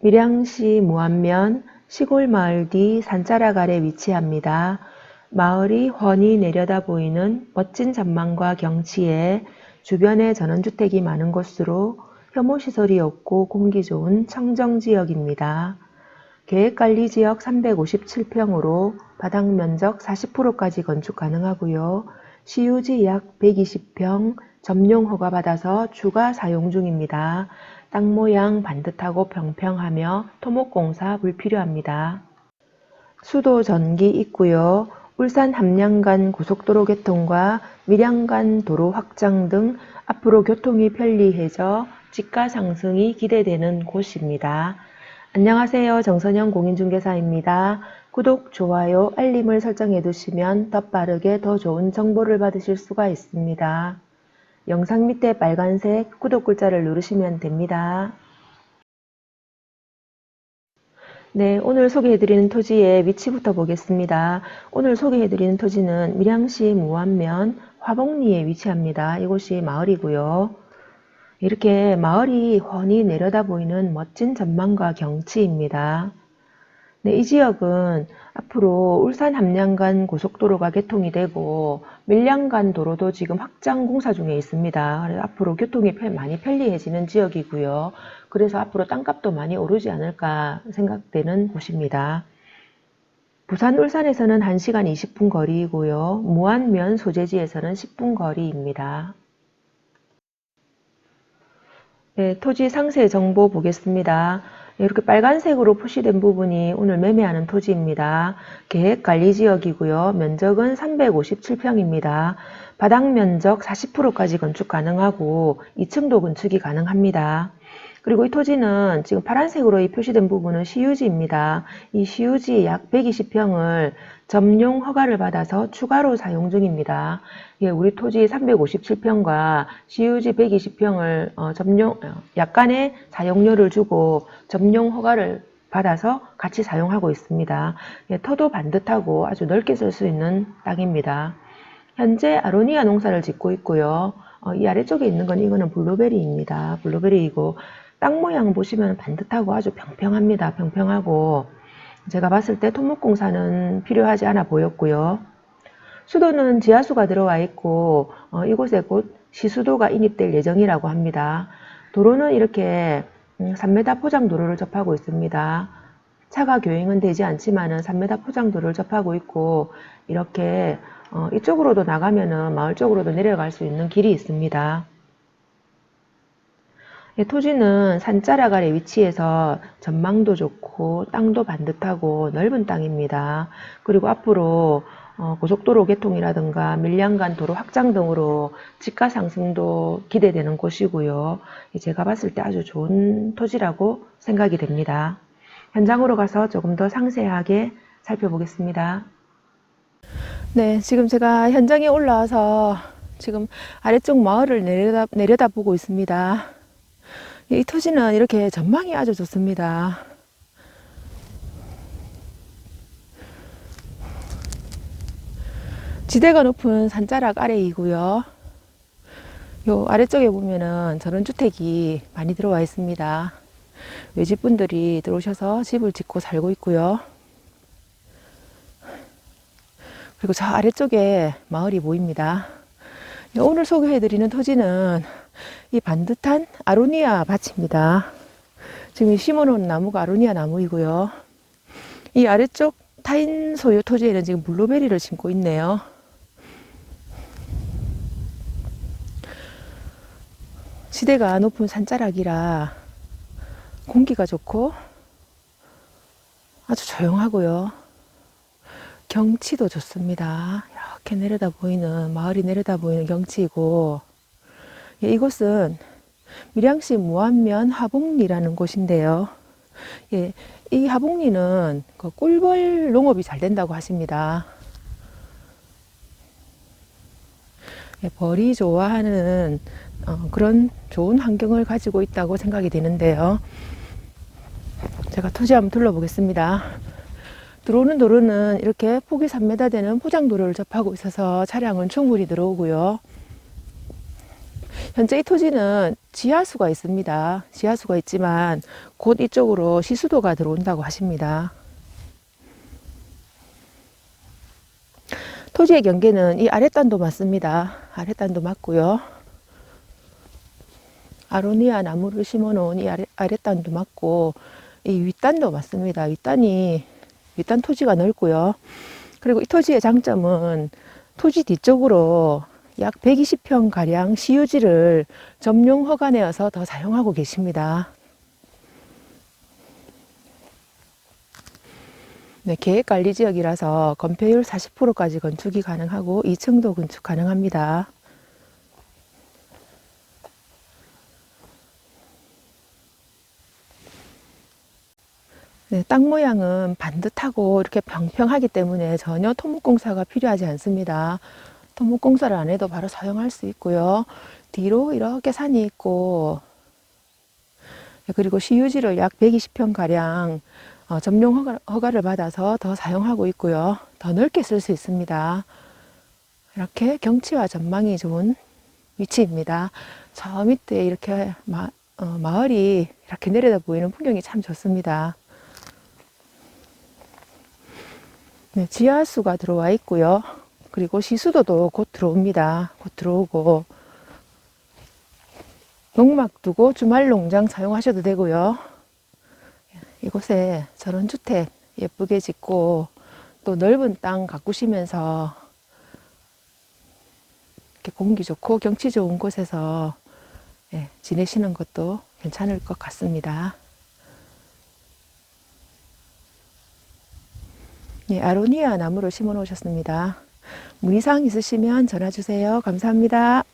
밀양시 무안면 시골 마을 뒤 산자락 아래 위치합니다. 마을이 훤히 내려다 보이는 멋진 전망과 경치에 주변에 전원주택이 많은 곳으로 혐오시설이 없고 공기 좋은 청정지역입니다. 계획관리지역 357평으로 바닥 면적 40%까지 건축 가능하고요. 시유지 약 120평, 점용 허가 받아서 추가 사용 중입니다. 땅 모양 반듯하고 평평하며 토목공사 불필요합니다. 수도 전기 있고요. 울산 함량간 고속도로 개통과 밀양간 도로 확장 등 앞으로 교통이 편리해져 집가 상승이 기대되는 곳입니다. 안녕하세요. 정선영 공인중개사입니다. 구독, 좋아요, 알림을 설정해 두시면 더 빠르게 더 좋은 정보를 받으실 수가 있습니다. 영상 밑에 빨간색 구독 글자를 누르시면 됩니다. 네, 오늘 소개해드리는 토지의 위치부터 보겠습니다. 오늘 소개해드리는 토지는 밀양시 무안면 화복리에 위치합니다. 이곳이 마을이고요. 이렇게 마을이 훤히 내려다 보이는 멋진 전망과 경치입니다. 네, 이 지역은 앞으로 울산 함량간 고속도로가 개통이 되고 밀양간 도로도 지금 확장 공사 중에 있습니다. 앞으로 교통이 편- 많이 편리해지는 지역이고요. 그래서 앞으로 땅값도 많이 오르지 않을까 생각되는 곳입니다. 부산 울산에서는 1시간 20분 거리이고요. 무안면 소재지에서는 10분 거리입니다. 네, 토지 상세 정보 보겠습니다. 이렇게 빨간색으로 표시된 부분이 오늘 매매하는 토지입니다. 계획관리지역이고요. 면적은 357평입니다. 바닥 면적 40%까지 건축 가능하고 2층도 건축이 가능합니다. 그리고 이 토지는 지금 파란색으로 이 표시된 부분은 시유지입니다. 이 시유지 약 120평을 점용 허가를 받아서 추가로 사용 중입니다. 예, 우리 토지 357평과 시유지 120평을 어, 점용 어, 약간의 사용료를 주고 점용 허가를 받아서 같이 사용하고 있습니다. 예, 터도 반듯하고 아주 넓게 쓸 수 있는 땅입니다. 현재 아로니아 농사를 짓고 있고요. 어, 이 아래쪽에 있는 건 이거는 블루베리입니다. 블루베리이고 땅 모양 보시면 반듯하고 아주 평평합니다. 평평하고 제가 봤을 때 토목공사는 필요하지 않아 보였고요. 수도는 지하수가 들어와 있고 어, 이곳에 곧 시수도가 인입될 예정이라고 합니다. 도로는 이렇게 음, 3m 포장 도로를 접하고 있습니다. 차가 교행은 되지 않지만 은 3m 포장 도로를 접하고 있고 이렇게 어, 이쪽으로도 나가면 은 마을 쪽으로도 내려갈 수 있는 길이 있습니다. 예, 토지는 산자락 아래 위치해서 전망도 좋고 땅도 반듯하고 넓은 땅입니다. 그리고 앞으로 어, 고속도로 개통이라든가 밀량간 도로 확장 등으로 집가 상승도 기대되는 곳이고요. 예, 제가 봤을 때 아주 좋은 토지라고 생각이 됩니다. 현장으로 가서 조금 더 상세하게 살펴보겠습니다. 네, 지금 제가 현장에 올라와서 지금 아래쪽 마을을 내려다, 내려다보고 있습니다. 이 토지는 이렇게 전망이 아주 좋습니다. 지대가 높은 산자락 아래이고요. 요 아래쪽에 보면은 전원주택이 많이 들어와 있습니다. 외집분들이 들어오셔서 집을 짓고 살고 있고요. 그리고 저 아래쪽에 마을이 보입니다. 오늘 소개해드리는 토지는 이 반듯한 아로니아 밭입니다. 지금 심어놓은 나무가 아로니아 나무이고요. 이 아래쪽 타인 소유 토지에는 지금 블루베리를 심고 있네요. 지대가 높은 산자락이라 공기가 좋고 아주 조용하고요. 경치도 좋습니다. 이렇게 내려다 보이는 마을이 내려다 보이는 경치이고 예, 이곳은 밀양시 무안면 하복리라는 곳인데요. 예, 이 하복리는 그 꿀벌 농업이 잘 된다고 하십니다. 예, 벌이 좋아하는 어, 그런 좋은 환경을 가지고 있다고 생각이 되는데요. 제가 토지 한번 둘러보겠습니다. 들어오는 도로는 이렇게 폭이 3m 되는 포장도로를 접하고 있어서 차량은 충분히 들어오고요. 현재 이 토지는 지하수가 있습니다. 지하수가 있지만 곧 이쪽으로 시수도가 들어온다고 하십니다. 토지의 경계는 이 아랫단도 맞습니다. 아랫단도 맞고요. 아로니아 나무를 심어 놓은 이 아래, 아랫단도 맞고 이 윗단도 맞습니다. 윗단이 윗단 토지가 넓고요. 그리고 이 토지의 장점은 토지 뒤쪽으로 약 120평 가량 시유지를 점용 허가 내어서 더 사용하고 계십니다. 네, 계획관리 지역이라서 건폐율 40%까지 건축이 가능하고 2층도 건축 가능합니다. 네, 땅 모양은 반듯하고 이렇게 평평하기 때문에 전혀 토목공사가 필요하지 않습니다. 토목 공사를 안 해도 바로 사용할 수 있고요. 뒤로 이렇게 산이 있고 네, 그리고 시유지를 약 120평 가량 어, 점용 허가, 허가 를 받아서 더 사용하고 있고요. 더 넓게 쓸 수 있습니다. 이렇게 경치와 전망이 좋은 위치입니다. 저 밑에 이렇게 마, 어, 마을이 이렇게 내려다 보이는 풍경이 참 좋습니다. 네, 지하수가 들어와 있고요. 그리고 시수도도 곧 들어옵니다. 곧 들어오고 농막 두고 주말 농장 사용하셔도 되고요. 이곳에 저런 주택 예쁘게 짓고 또 넓은 땅 가꾸시면서 이렇게 공기 좋고 경치 좋은 곳에서 예, 지내시는 것도 괜찮을 것 같습니다. 예, 아로니아 나무를 심어 놓으셨습니다. 문의사항 있으시면 전화 주세요. 감사합니다.